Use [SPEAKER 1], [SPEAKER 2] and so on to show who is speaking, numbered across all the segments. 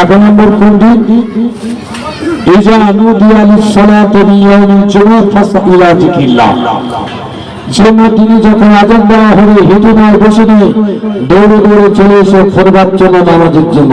[SPEAKER 1] এক নম্বর পণ্ডিত ইজা নুদি আলী সালাতে নিয়মিন জুমা ফাসা ইলা জিকিল্লাহ জন্য তিনি যখন আজান দেওয়া হবে, হেঁটে নয় বসে নিয়ে দৌড়ে দৌড়ে চলে এসে ফরবার জন্য নামাজের জন্য।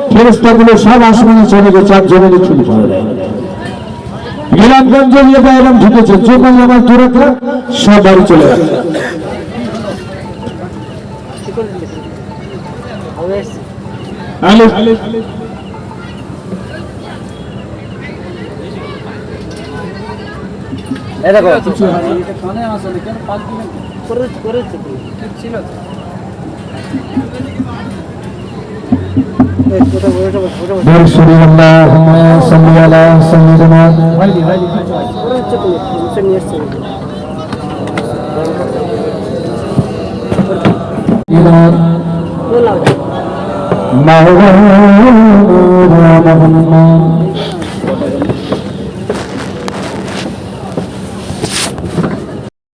[SPEAKER 1] ফেরেস্তা গুলো সব আসমানে চলে গেছে আর জমিনে চুরি পড়ে দেয়। মিলানগঞ্জ এলাকা এরম ঢুকেছে যখন আমার দুরাকা সব বাড়ি চলে গেছে। আলে برسول اللهم صل على سيدنا محبوب